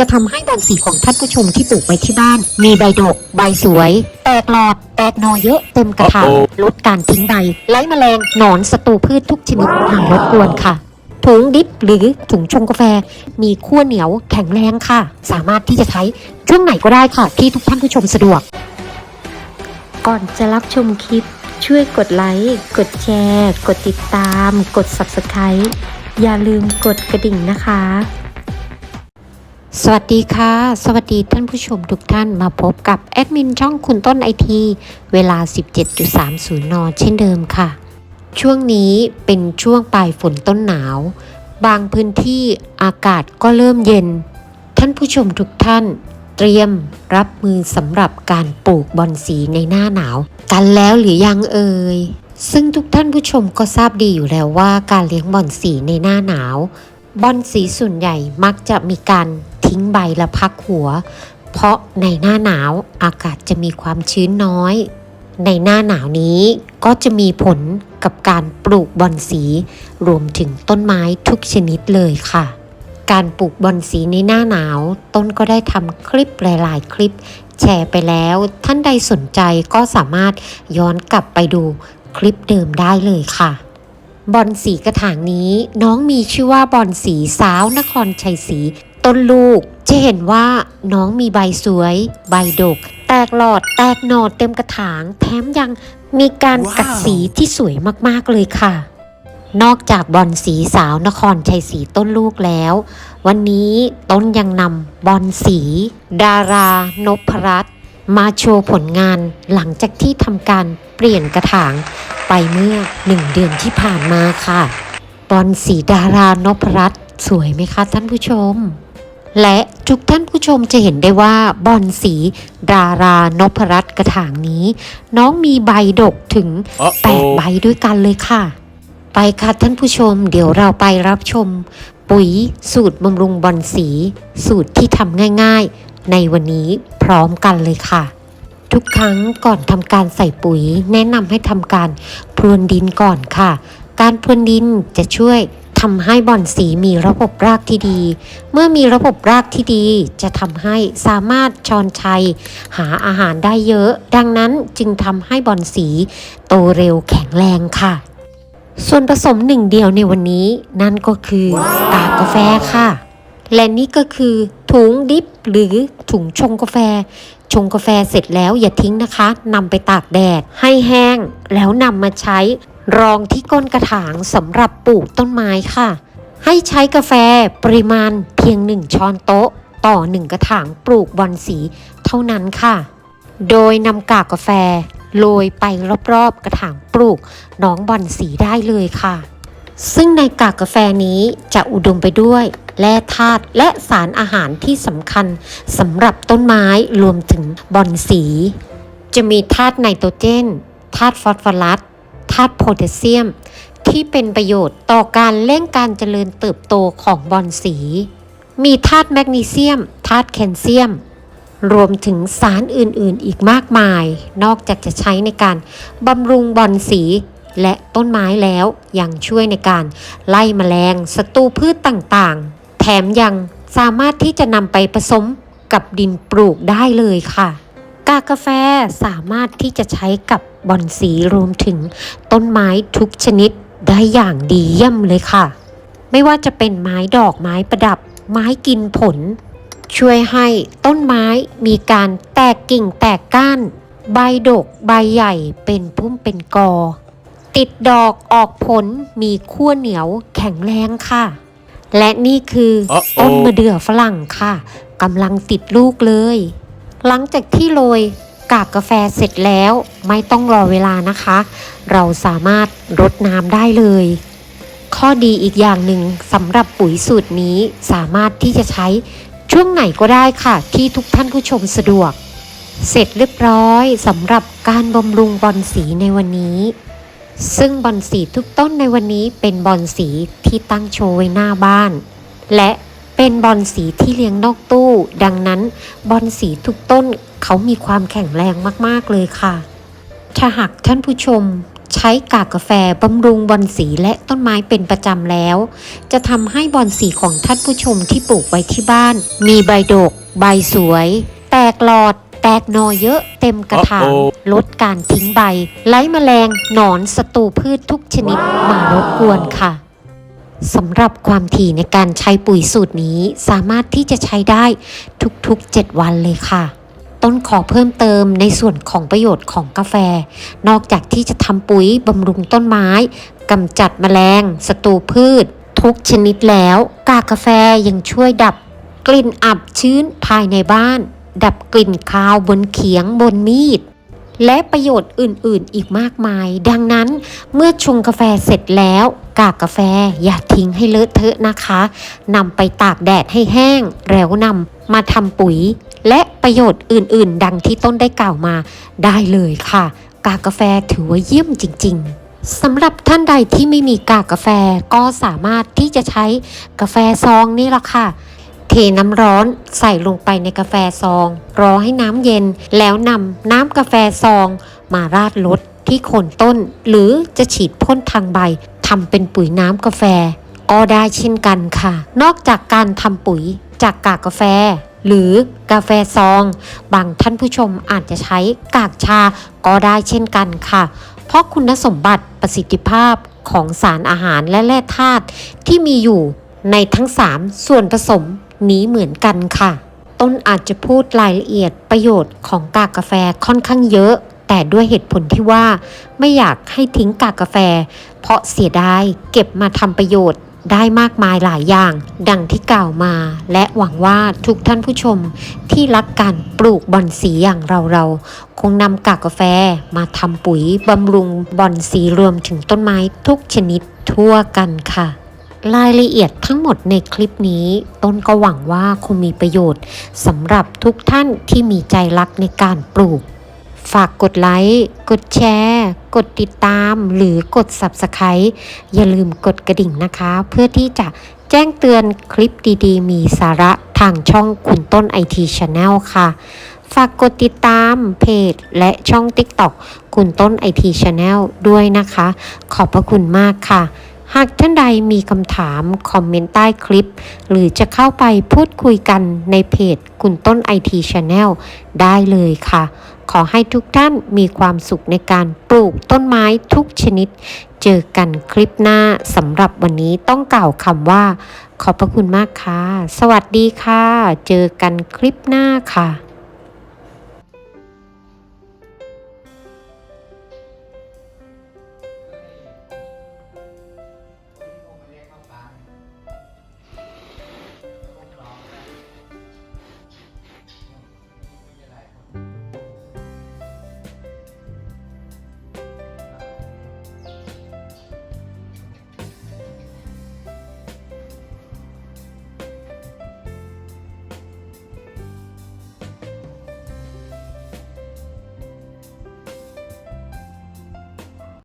จะทำให้บอนสีของท่านผู้ชมที่ปลูกไว้ที่บ้าน มีใบดก ใบสวย แตกหลอด แตกหนอเยอะเต็มกระถางลดการทิ้งใบ ไล่แมลงหนอนศัตรูพืชทุกชนิดหางรบกวนค่ะถุงดิบหรือถุงชงกาแฟ มีขั้วเหนียวแข็งแรงค่ะ สามารถที่จะใช้ช่วงไหนก็ได้ค่ะ ที่ทุกท่านผู้ชมสะดวก ก่อนจะรับชมคลิป ช่วยกดไลค์ กดแชร์ กดติดตาม กด Subscribe อย่าลืมกดกระดิ่งนะคะ สวัสดีค่ะ สวัสดีท่านผู้ชมทุกท่านมาพบกับแอดมินช่องคุณต้นไอทีเวลา 17.30 น เช่นเดิมค่ะ ช่วงนี้เป็นช่วงปลายฝนต้นหนาว บางพื้นที่อากาศก็เริ่มเย็น ท่านผู้ชมทุกท่าน เตรียมรับมือสำหรับการปลูกบอนสีในหน้าหนาว กันแล้วหรือยังเอ่ยซึ่งทุกท่านผู้ชมก็ทราบดีอยู่แล้วว่าการเลี้ยงบอนสีในหน้าหนาวบอนสีส่วนใหญ่มักจะมีการ ทิ้งใบและพักหัว เพราะในหน้าหนาวอากาศจะมีความชื้นน้อย ในหน้าหนาวนี้ก็จะมีผลกับการปลูกบอนสี รวมถึงต้นไม้ทุกชนิดเลยค่ะ การปลูกบอนสีในหน้าหนาว ต้นก็ได้ทำคลิปหลาย ๆ คลิป แชร์ไปแล้ว ท่านใดสนใจก็สามารถย้อนกลับไปดูคลิปเดิมได้เลยค่ะบอนสีกระถางนี้น้องมีชื่อว่าบอนสีสาวนครชัยศรี ต้นลูกจะเห็นว่าน้องมีใบสวย ใบดก แตกหลอดแตกหนอดเต็มกระถางแถมยังมีการกัดสีที่สวยมากๆเลยค่ะ นอกจากบอนสีสาวนครชัยศรีต้นลูกแล้ว วันนี้ต้นยังนำบอนสี ดารานพรัตน์มาโชว์ผลงานหลังจากที่ทำการเปลี่ยนกระถางไปเมื่อหนึ่งเดือนที่ผ่านมาค่ะ บอลสีดารานพรัตน์สวยไหมคะท่านผู้ชม และทุกท่านผู้ชมจะเห็นได้ว่าบอลสีดารานพรัตน์กระถางนี้ น้องมีใบดกถึงแปด Uh-oh. ใบด้วยกันเลยค่ะ ไปค่ะท่านผู้ชม เดี๋ยวเราไปรับชม ปุ๋ยสูตรบำรุงบอลสี สูตรที่ทำง่ายๆ ในวันนี้พร้อมกันเลยค่ะ ทุกครั้งก่อนทำการใส่ปุ๋ย แนะนำให้ทำการพรวนดินก่อนค่ะ การพรวนดินจะช่วย ทำให้บอนสีมีระบบรากที่ดี เมื่อมีระบบรากที่ดี จะทำให้สามารถชอนชัย หาอาหารได้เยอะ ดังนั้นจึงทำให้บอนสี โตเร็วแข็งแรงค่ะ ส่วนผสมหนึ่งเดียวในวันนี้ นั่นก็คือกากกาแฟค่ะ และนี่ก็คือถุงดิบหรือถุงชงกาแฟ ชงกาแฟเสร็จแล้วอย่าทิ้งนะคะนำไปตากแดดให้แห้งแล้วนำมาใช้ รองที่ก้นกระถางสำหรับปลูกต้นไม้ค่ะ ให้ใช้กาแฟปริมาณเพียง 1 ช้อนโต๊ะ ต่อ 1 กระถางปลูกบอนสีเท่านั้นค่ะ โดยนำกากกาแฟโรยไปรอบๆกระถางปลูกน้องบอนสีได้เลยค่ะ ซึ่งในกากกาแฟนี้จะอุดมไปด้วยแร่ธาตุและสารอาหารที่สำคัญสำหรับต้นไม้รวมถึงบอนสี จะมีธาตุไนโตรเจนธาตุฟอสฟอรัสาตุโพแทสเซียม ที่เป็นประโยชน์ต่อการเร่งการเจริญเติบโตของบอนสี มีธาตุแมกนีเซียมธาตุแคลเซียม รวมถึงสารอื่นๆ อีกมากมาย นอกจากจะใช้ในการบำรุงบอนสีและต้นไม้แล้วยังช่วยในการไล่แมลงศัตรูพืชต่างๆ แถมยังสามารถที่จะนำไปผสมกับดินปลูกได้เลยค่ะ กากกาแฟสามารถที่จะใช้กับบอนสีรวมถึงต้นไม้ทุกชนิดได้อย่างดีเยี่ยมเลยค่ะ ไม่ว่าจะเป็นไม้ดอกไม้ประดับ ไม้กินผล ช่วยให้ต้นไม้มีการแตกกิ่งแตกก้าน ใบดกใบใหญ่เป็นพุ่มเป็นกอ ติดดอกออกผลมีขั้วเหนียวแข็งแรงค่ะ และนี่คือ Uh-oh ต้นมะเดื่อฝรั่งค่ะกำลังติดลูกเลย หลังจากที่โรยกากกาแฟเสร็จแล้วไม่ต้องรอเวลานะคะ เราสามารถรดน้ำได้เลย ข้อดีอีกอย่างหนึ่งสำหรับปุ๋ยสูตรนี้สามารถที่จะใช้ช่วงไหนก็ได้ค่ะ ที่ทุกท่านผู้ชมสะดวก เสร็จเรียบร้อยสำหรับการบำรุงบอนสีในวันนี้ ซึ่งบอนสีทุกต้นในวันนี้เป็นบอนสีที่ตั้งโชว์ไว้หน้าบ้าน และ เป็นบอนสีที่เลี้ยงนอกตู้ ดังนั้นบอนสีทุกต้นเขามีความแข็งแรงมากๆเลยค่ะ ถ้าหากท่านผู้ชมใช้กากกาแฟบำรุงบอนสีและต้นไม้เป็นประจำแล้ว จะทำให้บอนสีของท่านผู้ชมที่ปลูกไว้ที่บ้าน มีใบดก ใบสวย แตกหลอด แตกหนอเยอะเต็มกระถางลดการทิ้งใบ ไล่แมลงหนอนศัตรูพืชทุกชนิดมารบกวนค่ะ สำหรับความถี่ในการใช้ปุ๋ยสูตรนี้สามารถที่จะใช้ได้ทุกๆ 7 วันเลยค่ะ ต้นขอเพิ่มเติมในส่วนของประโยชน์ของกาแฟ นอกจากที่จะทำปุ๋ยบำรุงต้นไม้กำจัดแมลงศัตรูพืช ทุกชนิดแล้ว กากาแฟยังช่วยดับ กลิ่นอับชื้นภายในบ้าน ดับกลิ่นคาวบนเขียงบนมีด และประโยชน์อื่นๆ อีกมากมาย ดังนั้นเมื่อชงกาแฟเสร็จแล้ว กากกาแฟอย่าทิ้งให้เลอะเทอะนะคะนำไปตากแดดให้แห้ง แล้วนำมาทำปุ๋ย และประโยชน์อื่นๆ ดังที่ต้นได้กล่าวมาได้เลยค่ะ กากกาแฟถือว่าเยี่ยมจริง ๆสำหรับท่านใดที่ไม่มีกากกาแฟก็สามารถที่จะใช้กาแฟซองนี่แหละค่ะ เทน้ำร้อนใส่ลงไปในกาแฟซอง รอให้น้ำเย็น แล้วนำน้ำกาแฟซอง มาราดลดที่โคนต้น หรือจะฉีดพ่นทางใบทำเป็นปุ๋ยน้ำกาแฟ ก็ได้เช่นกันค่ะ นอกจากการทำปุ๋ยจากกากกาแฟ หรือกาแฟซอง บางท่านผู้ชมอาจจะใช้กากชาก็ได้เช่นกันค่ะ เพราะคุณสมบัติประสิทธิภาพของสารอาหารและแร่ธาตุที่มีอยู่ในทั้ง 3 ส่วนผสม นี้เหมือนกันค่ะ ต้นอาจจะพูดรายละเอียดประโยชน์ของกากกาแฟค่อนข้างเยอะ แต่ด้วยเหตุผลที่ว่า ไม่อยากให้ทิ้งกากกาแฟ เพราะเสียดายเก็บมาทำประโยชน์ได้มากมายหลายอย่าง ดังที่กล่าวมา และหวังว่าทุกท่านผู้ชมที่รักการปลูกบอนสีอย่างเราเราๆคงนำกากกาแฟมาทำปุ๋ยบำรุงบอนสีรวมถึงต้นไม้ทุกชนิดทั่วกันค่ะ รายละเอียดทั้งหมดในคลิปนี้ ต้นก็หวังว่าคงมีประโยชน์สำหรับทุกท่านที่มีใจรักในการปลูก ฝากกดไลค์ กดแชร์ กดติดตาม หรือกด Subscribe อย่าลืมกดกระดิ่งนะคะ เพื่อที่จะแจ้งเตือนคลิปดีๆ มีสาระทางช่องคุณต้น IT Channel ค่ะ ฝากกดติดตามเพจและช่อง TikTok คุณต้น IT Channel ด้วยนะคะ ขอบพระคุณมากค่ะ หากท่านใดมีคำถามคอมเมนต์ใต้คลิป หรือจะเข้าไปพูดคุยกันในเพจคุณต้น IT Channel ได้เลยค่ะ ขอให้ทุกท่านมีความสุขในการปลูกต้นไม้ทุกชนิด เจอกันคลิปหน้าสำหรับวันนี้ต้องกล่าวคำว่า ขอบพระคุณมากค่ะ สวัสดีค่ะ เจอกันคลิปหน้าค่ะ